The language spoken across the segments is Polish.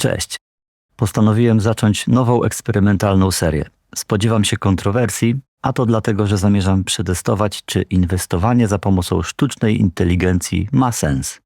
Cześć. Postanowiłem zacząć nową eksperymentalną serię. Spodziewam się kontrowersji, a to dlatego, że zamierzam przetestować, czy inwestowanie za pomocą sztucznej inteligencji ma sens.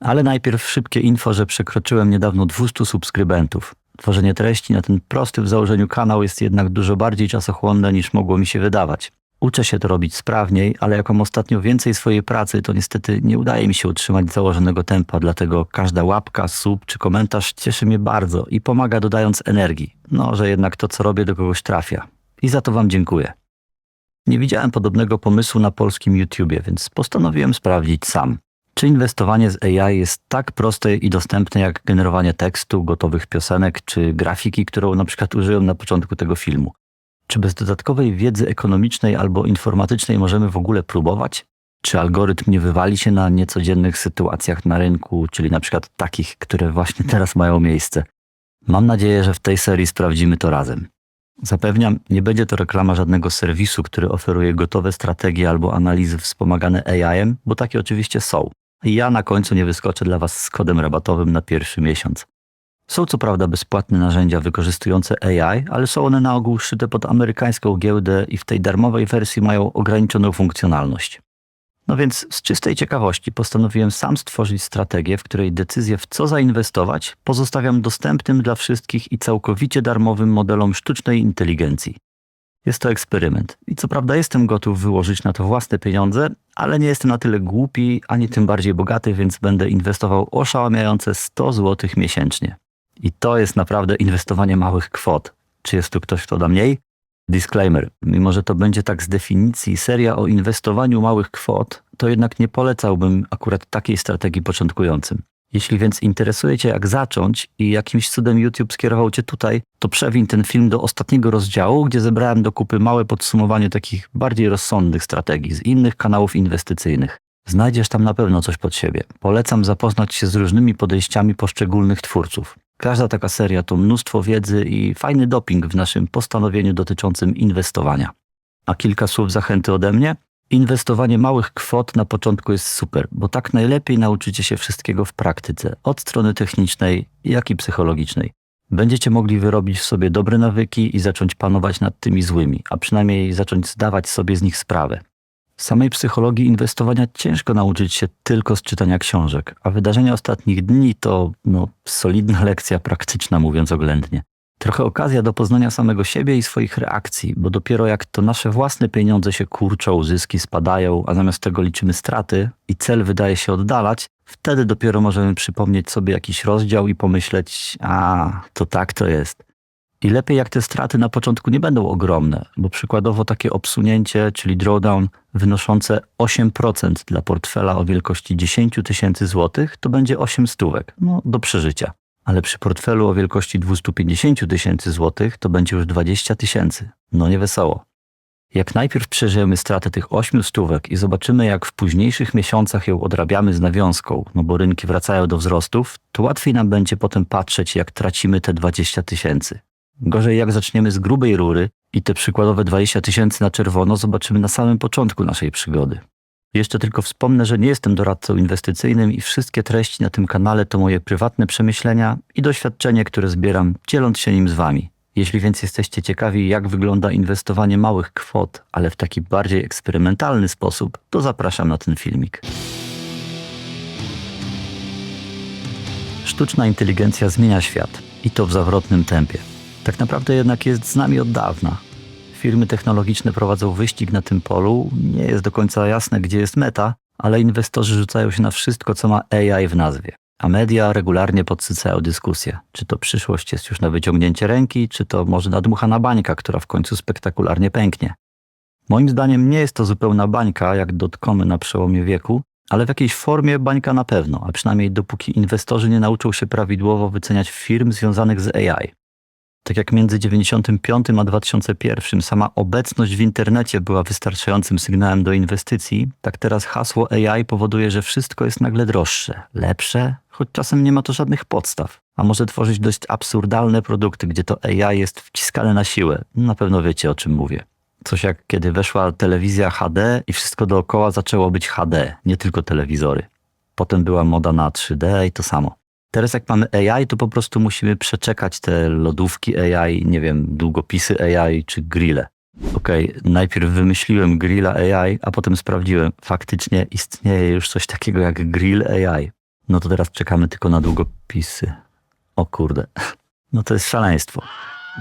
Ale najpierw szybkie info, że przekroczyłem niedawno 200 subskrybentów. Tworzenie treści na ten prosty w założeniu kanał jest jednak dużo bardziej czasochłonne niż mogło mi się wydawać. Uczę się to robić sprawniej, ale jak mam ostatnio więcej swojej pracy, to niestety nie udaje mi się utrzymać założonego tempa, dlatego każda łapka, sub czy komentarz cieszy mnie bardzo i pomaga dodając energii. No, że jednak to, co robię, do kogoś trafia. I za to Wam dziękuję. Nie widziałem podobnego pomysłu na polskim YouTubie, więc postanowiłem sprawdzić sam. Czy inwestowanie z AI jest tak proste i dostępne jak generowanie tekstu, gotowych piosenek czy grafiki, którą na przykład użyłem na początku tego filmu? Czy bez dodatkowej wiedzy ekonomicznej albo informatycznej możemy w ogóle próbować? Czy algorytm nie wywali się na niecodziennych sytuacjach na rynku, czyli na przykład takich, które właśnie teraz mają miejsce? Mam nadzieję, że w tej serii sprawdzimy to razem. Zapewniam, nie będzie to reklama żadnego serwisu, który oferuje gotowe strategie albo analizy wspomagane AI-em, bo takie oczywiście są. I ja na końcu nie wyskoczę dla Was z kodem rabatowym na pierwszy miesiąc. Są co prawda bezpłatne narzędzia wykorzystujące AI, ale są one na ogół szyte pod amerykańską giełdę i w tej darmowej wersji mają ograniczoną funkcjonalność. No więc z czystej ciekawości postanowiłem sam stworzyć strategię, w której decyzję w co zainwestować pozostawiam dostępnym dla wszystkich i całkowicie darmowym modelom sztucznej inteligencji. Jest to eksperyment i co prawda jestem gotów wyłożyć na to własne pieniądze, ale nie jestem na tyle głupi ani tym bardziej bogaty, więc będę inwestował oszałamiające 100 zł miesięcznie. I to jest naprawdę inwestowanie małych kwot. Czy jest tu ktoś, kto da mniej? Disclaimer. Mimo, że to będzie tak z definicji seria o inwestowaniu małych kwot, to jednak nie polecałbym akurat takiej strategii początkującym. Jeśli więc interesuje Cię, jak zacząć i jakimś cudem YouTube skierował Cię tutaj, to przewin ten film do ostatniego rozdziału, gdzie zebrałem do kupy małe podsumowanie takich bardziej rozsądnych strategii z innych kanałów inwestycyjnych. Znajdziesz tam na pewno coś pod siebie. Polecam zapoznać się z różnymi podejściami poszczególnych twórców. Każda taka seria to mnóstwo wiedzy i fajny doping w naszym postanowieniu dotyczącym inwestowania. A kilka słów zachęty ode mnie. Inwestowanie małych kwot na początku jest super, bo tak najlepiej nauczycie się wszystkiego w praktyce, od strony technicznej, jak i psychologicznej. Będziecie mogli wyrobić w sobie dobre nawyki i zacząć panować nad tymi złymi, a przynajmniej zacząć zdawać sobie z nich sprawę. Samej psychologii inwestowania ciężko nauczyć się tylko z czytania książek, a wydarzenia ostatnich dni to no, solidna lekcja praktyczna, mówiąc oględnie. Trochę okazja do poznania samego siebie i swoich reakcji, bo dopiero jak to nasze własne pieniądze się kurczą, zyski spadają, a zamiast tego liczymy straty i cel wydaje się oddalać, wtedy dopiero możemy przypomnieć sobie jakiś rozdział i pomyśleć, a to tak to jest. I lepiej jak te straty na początku nie będą ogromne, bo przykładowo takie obsunięcie, czyli drawdown wynoszące 8% dla portfela o wielkości 10 tysięcy złotych, to będzie 8 stówek, no do przeżycia. Ale przy portfelu o wielkości 250 tysięcy złotych to będzie już 20 tysięcy. No nie wesoło. Jak najpierw przeżyjemy stratę tych 8 stówek i zobaczymy, jak w późniejszych miesiącach ją odrabiamy z nawiązką, no bo rynki wracają do wzrostów, to łatwiej nam będzie potem patrzeć, jak tracimy te 20 tysięcy. Gorzej jak zaczniemy z grubej rury i te przykładowe 20 tysięcy na czerwono zobaczymy na samym początku naszej przygody. Jeszcze tylko wspomnę, że nie jestem doradcą inwestycyjnym i wszystkie treści na tym kanale to moje prywatne przemyślenia i doświadczenie, które zbieram, dzieląc się nim z Wami. Jeśli więc jesteście ciekawi, jak wygląda inwestowanie małych kwot, ale w taki bardziej eksperymentalny sposób, to zapraszam na ten filmik. Sztuczna inteligencja zmienia świat i to w zawrotnym tempie. Tak naprawdę jednak jest z nami od dawna. Firmy technologiczne prowadzą wyścig na tym polu. Nie jest do końca jasne, gdzie jest meta, ale inwestorzy rzucają się na wszystko, co ma AI w nazwie. A media regularnie podsycają dyskusję, czy to przyszłość jest już na wyciągnięcie ręki, czy to może nadmuchana bańka, która w końcu spektakularnie pęknie. Moim zdaniem nie jest to zupełna bańka, jak dotkomy na przełomie wieku, ale w jakiejś formie bańka na pewno, a przynajmniej dopóki inwestorzy nie nauczą się prawidłowo wyceniać firm związanych z AI. Tak jak między 95 a 2001 sama obecność w internecie była wystarczającym sygnałem do inwestycji, tak teraz hasło AI powoduje, że wszystko jest nagle droższe, lepsze, choć czasem nie ma to żadnych podstaw. A może tworzyć dość absurdalne produkty, gdzie to AI jest wciskane na siłę. Na pewno wiecie o czym mówię. Coś jak kiedy weszła telewizja HD i wszystko dookoła zaczęło być HD, nie tylko telewizory. Potem była moda na 3D i to samo. Teraz jak mamy AI, to po prostu musimy przeczekać te lodówki AI, nie wiem, długopisy AI czy grille. Okej, najpierw wymyśliłem grilla AI, a potem sprawdziłem, faktycznie istnieje już coś takiego jak grill AI. No to teraz czekamy tylko na długopisy. O kurde, no to jest szaleństwo.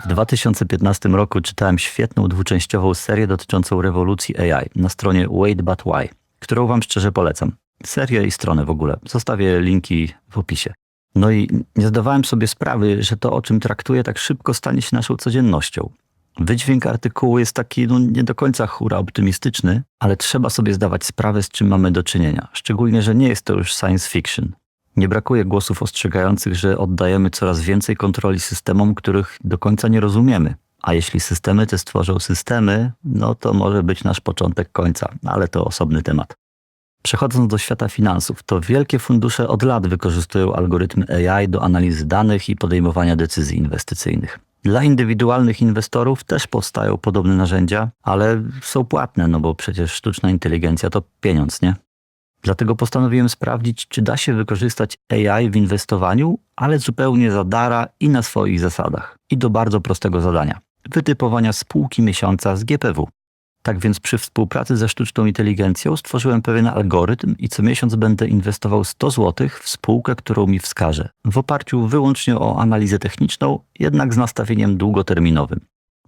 W 2015 roku czytałem świetną dwuczęściową serię dotyczącą rewolucji AI na stronie Wait But Why, którą wam szczerze polecam. Serię i stronę w ogóle. Zostawię linki w opisie. No i nie zdawałem sobie sprawy, że to, o czym traktuję, tak szybko stanie się naszą codziennością. Wydźwięk artykułu jest taki no, nie do końca hura optymistyczny, ale trzeba sobie zdawać sprawę, z czym mamy do czynienia. Szczególnie, że nie jest to już science fiction. Nie brakuje głosów ostrzegających, że oddajemy coraz więcej kontroli systemom, których do końca nie rozumiemy. A jeśli systemy te stworzą systemy, no to może być nasz początek końca, ale to osobny temat. Przechodząc do świata finansów, to wielkie fundusze od lat wykorzystują algorytmy AI do analizy danych i podejmowania decyzji inwestycyjnych. Dla indywidualnych inwestorów też powstają podobne narzędzia, ale są płatne, no bo przecież sztuczna inteligencja to pieniądz, nie? Dlatego postanowiłem sprawdzić, czy da się wykorzystać AI w inwestowaniu, ale zupełnie za dara i na swoich zasadach. I do bardzo prostego zadania wytypowania spółki miesiąca z GPW. Tak więc przy współpracy ze sztuczną inteligencją stworzyłem pewien algorytm i co miesiąc będę inwestował 100 zł w spółkę, którą mi wskaże, w oparciu wyłącznie o analizę techniczną, jednak z nastawieniem długoterminowym.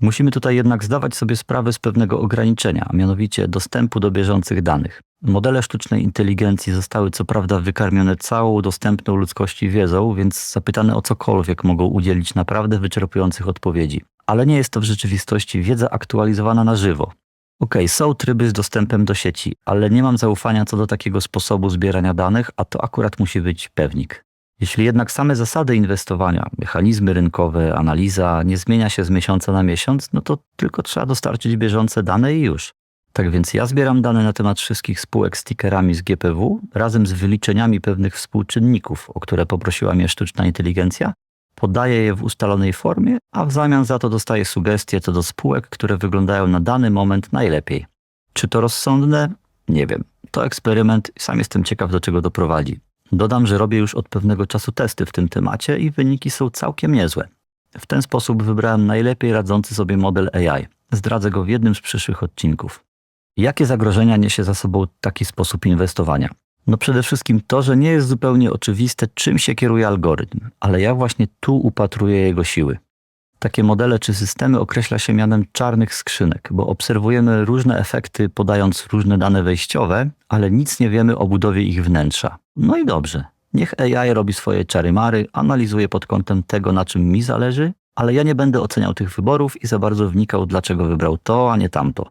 Musimy tutaj jednak zdawać sobie sprawę z pewnego ograniczenia, a mianowicie dostępu do bieżących danych. Modele sztucznej inteligencji zostały co prawda wykarmione całą dostępną ludzkości wiedzą, więc zapytane o cokolwiek mogą udzielić naprawdę wyczerpujących odpowiedzi. Ale nie jest to w rzeczywistości wiedza aktualizowana na żywo. Okej, są tryby z dostępem do sieci, ale nie mam zaufania co do takiego sposobu zbierania danych, a to akurat musi być pewnik. Jeśli jednak same zasady inwestowania, mechanizmy rynkowe, analiza nie zmienia się z miesiąca na miesiąc, no to tylko trzeba dostarczyć bieżące dane i już. Tak więc ja zbieram dane na temat wszystkich spółek stickerami z GPW razem z wyliczeniami pewnych współczynników, o które poprosiła mnie sztuczna inteligencja, podaję je w ustalonej formie, a w zamian za to dostaję sugestie co do spółek, które wyglądają na dany moment najlepiej. Czy to rozsądne? Nie wiem. To eksperyment i sam jestem ciekaw, do czego doprowadzi. Dodam, że robię już od pewnego czasu testy w tym temacie i wyniki są całkiem niezłe. W ten sposób wybrałem najlepiej radzący sobie model AI. Zdradzę go w jednym z przyszłych odcinków. Jakie zagrożenia niesie za sobą taki sposób inwestowania? No przede wszystkim to, że nie jest zupełnie oczywiste, czym się kieruje algorytm, ale ja właśnie tu upatruję jego siły. Takie modele czy systemy określa się mianem czarnych skrzynek, bo obserwujemy różne efekty podając różne dane wejściowe, ale nic nie wiemy o budowie ich wnętrza. No i dobrze. Niech AI robi swoje czary-mary, analizuje pod kątem tego, na czym mi zależy, ale ja nie będę oceniał tych wyborów i za bardzo wnikał, dlaczego wybrał to, a nie tamto.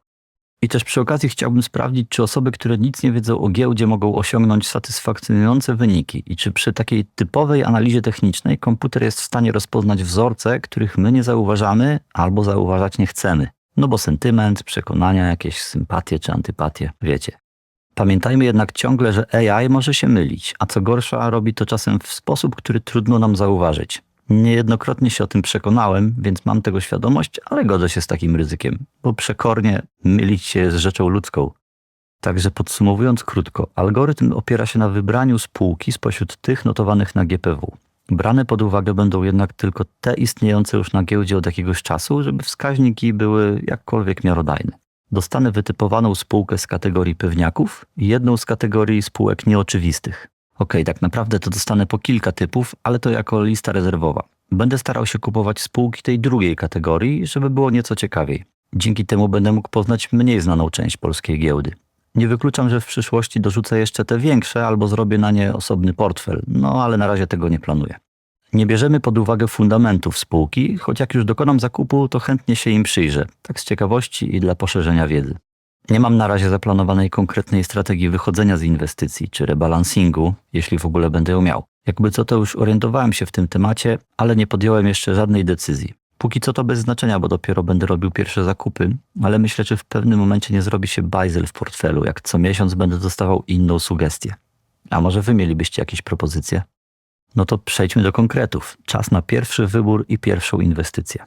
I też przy okazji chciałbym sprawdzić, czy osoby, które nic nie wiedzą o giełdzie, mogą osiągnąć satysfakcjonujące wyniki i czy przy takiej typowej analizie technicznej komputer jest w stanie rozpoznać wzorce, których my nie zauważamy albo zauważać nie chcemy. No bo sentyment, przekonania, jakieś sympatie czy antypatie, wiecie. Pamiętajmy jednak ciągle, że AI może się mylić, a co gorsza, robi to czasem w sposób, który trudno nam zauważyć. Niejednokrotnie się o tym przekonałem, więc mam tego świadomość, ale godzę się z takim ryzykiem, bo przekornie mylić się z rzeczą ludzką. Także podsumowując krótko, algorytm opiera się na wybraniu spółki spośród tych notowanych na GPW. Brane pod uwagę będą jednak tylko te istniejące już na giełdzie od jakiegoś czasu, żeby wskaźniki były jakkolwiek miarodajne. Dostanę wytypowaną spółkę z kategorii pewniaków i jedną z kategorii spółek nieoczywistych. Ok, tak naprawdę to dostanę po kilka typów, ale to jako lista rezerwowa. Będę starał się kupować spółki tej drugiej kategorii, żeby było nieco ciekawiej. Dzięki temu będę mógł poznać mniej znaną część polskiej giełdy. Nie wykluczam, że w przyszłości dorzucę jeszcze te większe albo zrobię na nie osobny portfel, no ale na razie tego nie planuję. Nie bierzemy pod uwagę fundamentów spółki, choć jak już dokonam zakupu, to chętnie się im przyjrzę, tak z ciekawości i dla poszerzenia wiedzy. Nie mam na razie zaplanowanej konkretnej strategii wychodzenia z inwestycji czy rebalansingu, jeśli w ogóle będę ją miał. Jakby co to już orientowałem się w tym temacie, ale nie podjąłem jeszcze żadnej decyzji. Póki co to bez znaczenia, bo dopiero będę robił pierwsze zakupy, ale myślę, czy w pewnym momencie nie zrobi się bajzel w portfelu, jak co miesiąc będę dostawał inną sugestię. A może wy mielibyście jakieś propozycje? No to przejdźmy do konkretów. Czas na pierwszy wybór i pierwszą inwestycję.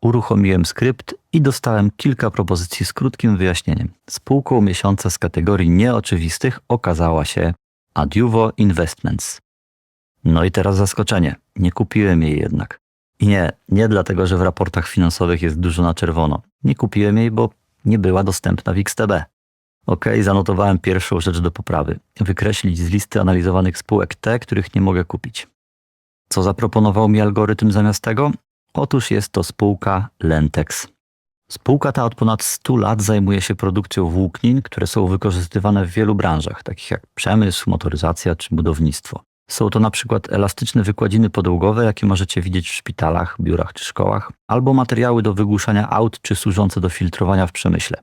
Uruchomiłem skrypt i dostałem kilka propozycji z krótkim wyjaśnieniem. Spółką miesiąca z kategorii nieoczywistych okazała się Adiuvo Investments. No i teraz zaskoczenie. Nie kupiłem jej jednak. I nie, nie dlatego, że w raportach finansowych jest dużo na czerwono. Nie kupiłem jej, bo nie była dostępna w XTB. Ok, zanotowałem pierwszą rzecz do poprawy. Wykreślić z listy analizowanych spółek te, których nie mogę kupić. Co zaproponował mi algorytm zamiast tego? Otóż jest to spółka Lentex. Spółka ta od ponad 100 lat zajmuje się produkcją włóknin, które są wykorzystywane w wielu branżach, takich jak przemysł, motoryzacja czy budownictwo. Są to na przykład elastyczne wykładziny podłogowe, jakie możecie widzieć w szpitalach, biurach czy szkołach, albo materiały do wygłuszania aut czy służące do filtrowania w przemyśle.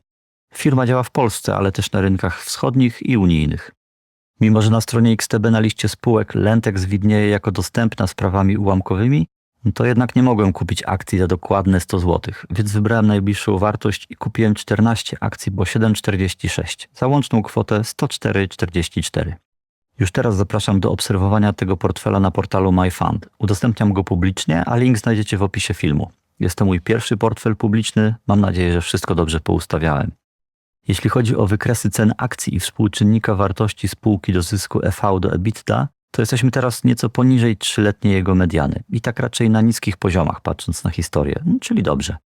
Firma działa w Polsce, ale też na rynkach wschodnich i unijnych. Mimo, że na stronie XTB na liście spółek Lentex widnieje jako dostępna z prawami ułamkowymi, to jednak nie mogłem kupić akcji za dokładne 100 zł, więc wybrałem najbliższą wartość i kupiłem 14 akcji po 7,46 za łączną kwotę 104,44. Już teraz zapraszam do obserwowania tego portfela na portalu MyFund. Udostępniam go publicznie, a link znajdziecie w opisie filmu. Jest to mój pierwszy portfel publiczny, mam nadzieję, że wszystko dobrze poustawiałem. Jeśli chodzi o wykresy cen akcji i współczynnika wartości spółki do zysku EV do EBITDA, to jesteśmy teraz nieco poniżej trzyletniej jego mediany i tak raczej na niskich poziomach, patrząc na historię, no, czyli dobrze.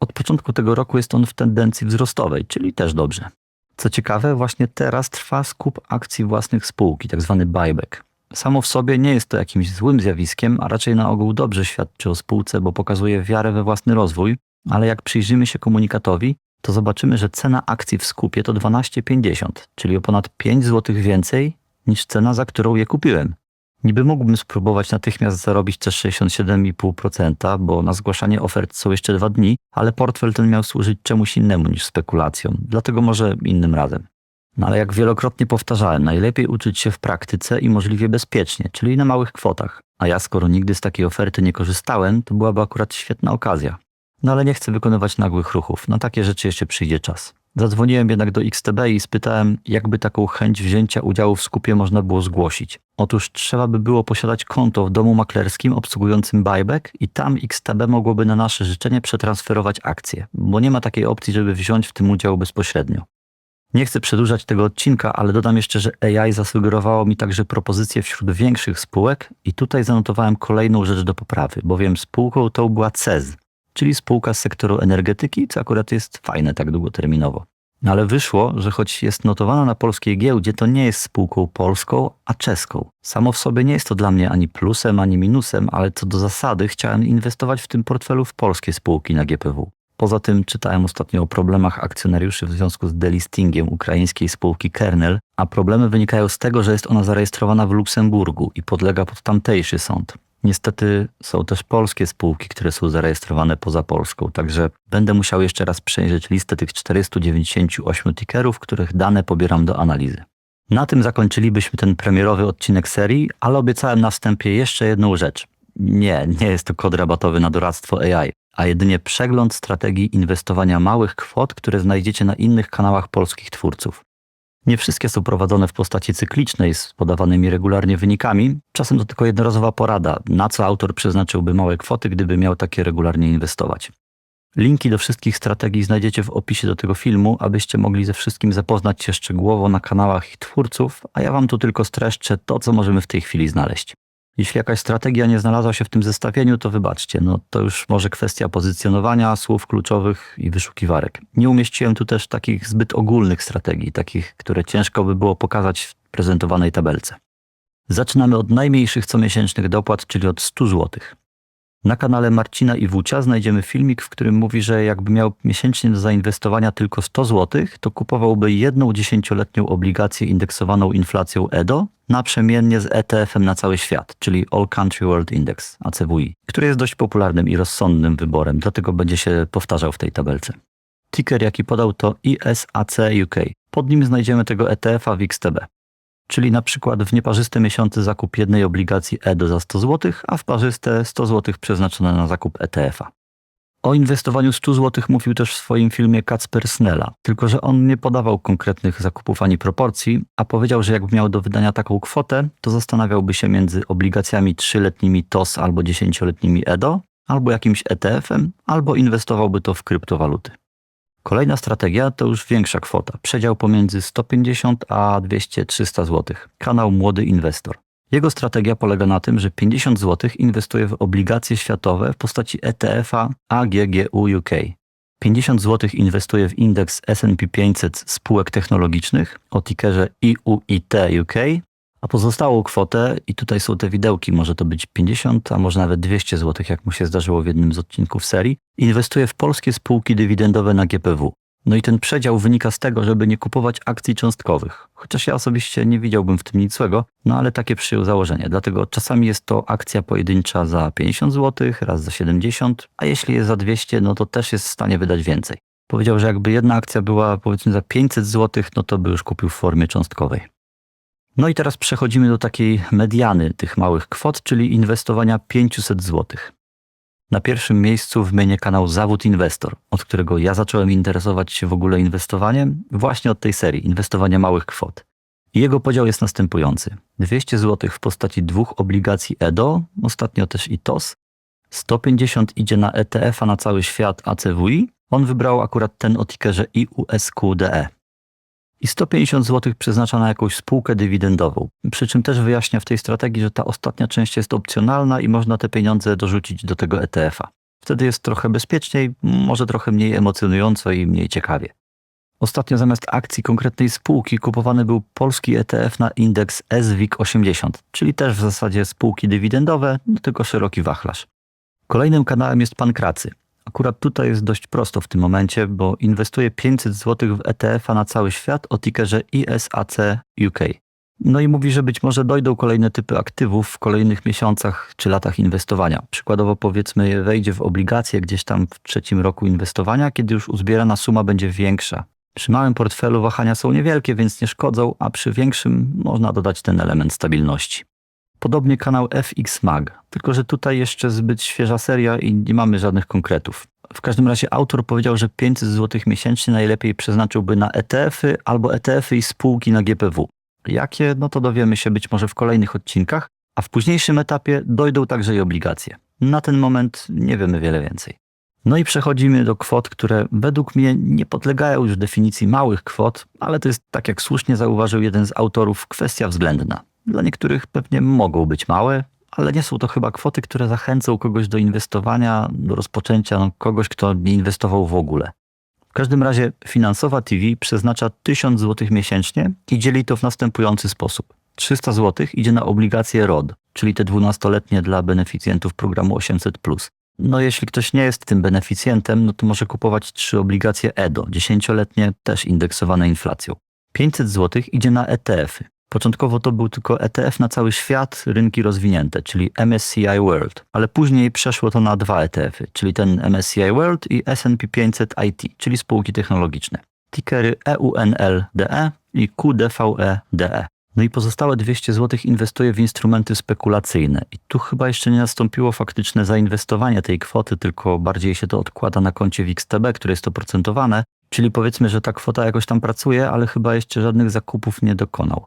Od początku tego roku jest on w tendencji wzrostowej, czyli też dobrze. Co ciekawe, właśnie teraz trwa skup akcji własnych spółki, tzw. buyback. Samo w sobie nie jest to jakimś złym zjawiskiem, a raczej na ogół dobrze świadczy o spółce, bo pokazuje wiarę we własny rozwój, ale jak przyjrzymy się komunikatowi, to zobaczymy, że cena akcji w skupie to 12,50, czyli o ponad 5 zł więcej niż cena, za którą je kupiłem. Niby mógłbym spróbować natychmiast zarobić te 67,5%, bo na zgłaszanie ofert są jeszcze dwa dni, ale portfel ten miał służyć czemuś innemu niż spekulacjom, dlatego może innym razem. No ale jak wielokrotnie powtarzałem, najlepiej uczyć się w praktyce i możliwie bezpiecznie, czyli na małych kwotach. A ja skoro nigdy z takiej oferty nie korzystałem, to byłaby akurat świetna okazja. No ale nie chcę wykonywać nagłych ruchów, na takie rzeczy jeszcze przyjdzie czas. Zadzwoniłem jednak do XTB i spytałem, jakby taką chęć wzięcia udziału w skupie można było zgłosić. Otóż trzeba by było posiadać konto w domu maklerskim obsługującym buyback i tam XTB mogłoby na nasze życzenie przetransferować akcje, bo nie ma takiej opcji, żeby wziąć w tym udział bezpośrednio. Nie chcę przedłużać tego odcinka, ale dodam jeszcze, że AI zasugerowało mi także propozycje wśród większych spółek i tutaj zanotowałem kolejną rzecz do poprawy, bowiem spółką tą była CEZ, czyli spółka z sektoru energetyki, co akurat jest fajne tak długoterminowo. No ale wyszło, że choć jest notowana na polskiej giełdzie, to nie jest spółką polską, a czeską. Samo w sobie nie jest to dla mnie ani plusem, ani minusem, ale co do zasady chciałem inwestować w tym portfelu w polskie spółki na GPW. Poza tym czytałem ostatnio o problemach akcjonariuszy w związku z delistingiem ukraińskiej spółki Kernel, a problemy wynikają z tego, że jest ona zarejestrowana w Luksemburgu i podlega pod tamtejszy sąd. Niestety są też polskie spółki, które są zarejestrowane poza Polską, także będę musiał jeszcze raz przejrzeć listę tych 498 tickerów, których dane pobieram do analizy. Na tym zakończylibyśmy ten premierowy odcinek serii, ale obiecałem na wstępie jeszcze jedną rzecz. Nie, nie jest to kod rabatowy na doradztwo AI, a jedynie przegląd strategii inwestowania małych kwot, które znajdziecie na innych kanałach polskich twórców. Nie wszystkie są prowadzone w postaci cyklicznej z podawanymi regularnie wynikami. Czasem to tylko jednorazowa porada, na co autor przeznaczyłby małe kwoty, gdyby miał takie regularnie inwestować. Linki do wszystkich strategii znajdziecie w opisie do tego filmu, abyście mogli ze wszystkim zapoznać się szczegółowo na kanałach ich twórców, a ja wam tu tylko streszczę to, co możemy w tej chwili znaleźć. Jeśli jakaś strategia nie znalazła się w tym zestawieniu, to wybaczcie, no to już może kwestia pozycjonowania, słów kluczowych i wyszukiwarek. Nie umieściłem tu też takich zbyt ogólnych strategii, takich, które ciężko by było pokazać w prezentowanej tabelce. Zaczynamy od najmniejszych comiesięcznych dopłat, czyli od 100 zł. Na kanale Marcina i Wucia znajdziemy filmik, w którym mówi, że jakby miał miesięcznie do zainwestowania tylko 100 zł, to kupowałby jedną dziesięcioletnią obligację indeksowaną inflacją EDO naprzemiennie z ETF-em na cały świat, czyli All Country World Index, ACWI, który jest dość popularnym i rozsądnym wyborem, dlatego będzie się powtarzał w tej tabelce. Ticker, jaki podał, to ISAC UK. Pod nim znajdziemy tego ETF-a w XTB czyli na przykład w nieparzyste miesiące zakup jednej obligacji EDO za 100 zł, a w parzyste 100 zł przeznaczone na zakup ETF-a. O inwestowaniu 100 zł mówił też w swoim filmie Kacper Snella, tylko że on nie podawał konkretnych zakupów ani proporcji, a powiedział, że jakby miał do wydania taką kwotę, to zastanawiałby się między obligacjami 3-letnimi TOS albo 10-letnimi EDO, albo jakimś ETF-em, albo inwestowałby to w kryptowaluty. Kolejna strategia to już większa kwota, przedział pomiędzy 150 a 200-300 zł. Kanał Młody Inwestor. Jego strategia polega na tym, że 50 zł inwestuje w obligacje światowe w postaci ETF-a AGGU UK. 50 zł inwestuje w indeks S&P 500 spółek technologicznych o tickerze IUIT UK, a pozostałą kwotę, i tutaj są te widełki, może to być 50, a może nawet 200 zł, jak mu się zdarzyło w jednym z odcinków serii, inwestuje w polskie spółki dywidendowe na GPW. No i ten przedział wynika z tego, żeby nie kupować akcji cząstkowych. Chociaż ja osobiście nie widziałbym w tym nic złego, no ale takie przyjął założenie. Dlatego czasami jest to akcja pojedyncza za 50 zł, raz za 70, a jeśli jest za 200, no to też jest w stanie wydać więcej. Powiedział, że jakby jedna akcja była powiedzmy za 500 zł, no to by już kupił w formie cząstkowej. No i teraz przechodzimy do takiej mediany tych małych kwot, czyli inwestowania 500 zł. Na pierwszym miejscu wymienię kanał Zawód Inwestor, od którego ja zacząłem interesować się w ogóle inwestowaniem właśnie od tej serii inwestowania małych kwot. I jego podział jest następujący. 200 zł w postaci dwóch obligacji EDO, ostatnio też ITOS, 150 idzie na ETF-a na cały świat ACWI, on wybrał akurat ten o tickerze IUSQDE. I 150 zł przeznacza na jakąś spółkę dywidendową. Przy czym też wyjaśnia w tej strategii, że ta ostatnia część jest opcjonalna i można te pieniądze dorzucić do tego ETF-a. Wtedy jest trochę bezpieczniej, może trochę mniej emocjonująco i mniej ciekawie. Ostatnio zamiast akcji konkretnej spółki kupowany był polski ETF na indeks SWIG 80, czyli też w zasadzie spółki dywidendowe, no tylko szeroki wachlarz. Kolejnym kanałem jest Pankracy. Akurat tutaj jest dość prosto w tym momencie, bo inwestuje 500 zł w ETF-a na cały świat o tickerze ISAC UK. No i mówi, że być może dojdą kolejne typy aktywów w kolejnych miesiącach czy latach inwestowania. Przykładowo powiedzmy wejdzie w obligacje gdzieś tam w trzecim roku inwestowania, kiedy już uzbierana suma będzie większa. Przy małym portfelu wahania są niewielkie, więc nie szkodzą, a przy większym można dodać ten element stabilności. Podobnie kanał FX Mag, tylko że tutaj jeszcze zbyt świeża seria i nie mamy żadnych konkretów. W każdym razie autor powiedział, że 500 zł miesięcznie najlepiej przeznaczyłby na ETF-y albo ETF-y i spółki na GPW. Jakie? No to dowiemy się być może w kolejnych odcinkach, a w późniejszym etapie dojdą także i obligacje. Na ten moment nie wiemy wiele więcej. No i przechodzimy do kwot, które według mnie nie podlegają już definicji małych kwot, ale to jest, tak jak słusznie zauważył jeden z autorów, kwestia względna. Dla niektórych pewnie mogą być małe, ale nie są to chyba kwoty, które zachęcą kogoś do inwestowania, do rozpoczęcia, no, kogoś, kto nie inwestował w ogóle. W każdym razie finansowa TV przeznacza 1000 zł miesięcznie i dzieli to w następujący sposób. 300 zł idzie na obligacje ROD, czyli te 12-letnie dla beneficjentów programu 800. No jeśli ktoś nie jest tym beneficjentem, no to może kupować trzy obligacje EDO, 10-letnie, też indeksowane inflacją. 500 zł idzie na ETF-y, Początkowo to był tylko ETF na cały świat, rynki rozwinięte, czyli MSCI World, ale później przeszło to na dwa ETF-y, czyli ten MSCI World i S&P 500 IT, czyli spółki technologiczne. Tickery EUNLDE i QDVEDE. No i pozostałe 200 zł inwestuje w instrumenty spekulacyjne. I tu chyba jeszcze nie nastąpiło faktyczne zainwestowanie tej kwoty, tylko bardziej się to odkłada na koncie w XTB, które jest oprocentowane, czyli powiedzmy, że ta kwota jakoś tam pracuje, ale chyba jeszcze żadnych zakupów nie dokonał.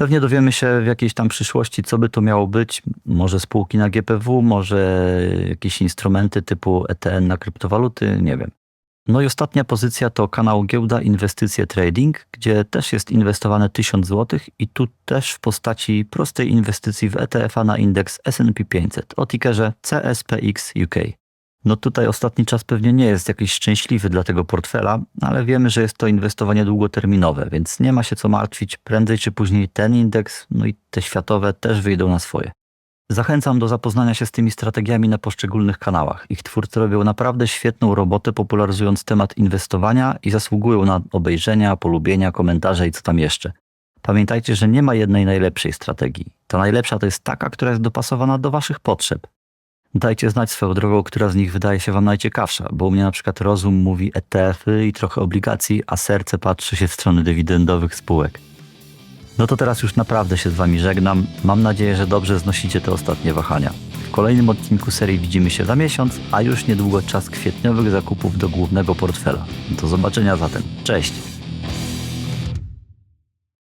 Pewnie dowiemy się w jakiejś tam przyszłości, co by to miało być. Może spółki na GPW, może jakieś instrumenty typu ETN na kryptowaluty, nie wiem. No i ostatnia pozycja to kanał Giełda Inwestycje Trading, gdzie też jest inwestowane 1000 zł i tu też w postaci prostej inwestycji w ETF-a na indeks S&P 500 o tickerze CSPX UK. No tutaj ostatni czas pewnie nie jest jakiś szczęśliwy dla tego portfela, ale wiemy, że jest to inwestowanie długoterminowe, więc nie ma się co martwić. Prędzej czy później ten indeks, no i te światowe też wyjdą na swoje. Zachęcam do zapoznania się z tymi strategiami na poszczególnych kanałach. Ich twórcy robią naprawdę świetną robotę, popularyzując temat inwestowania i zasługują na obejrzenia, polubienia, komentarze i co tam jeszcze. Pamiętajcie, że nie ma jednej najlepszej strategii. Ta najlepsza to jest taka, która jest dopasowana do Waszych potrzeb. Dajcie znać swoją drogą, która z nich wydaje się Wam najciekawsza, bo u mnie na przykład rozum mówi ETF-y i trochę obligacji, a serce patrzy się w stronę dywidendowych spółek. No to teraz już naprawdę się z Wami żegnam. Mam nadzieję, że dobrze znosicie te ostatnie wahania. W kolejnym odcinku serii widzimy się za miesiąc, a już niedługo czas kwietniowych zakupów do głównego portfela. Do zobaczenia zatem. Cześć!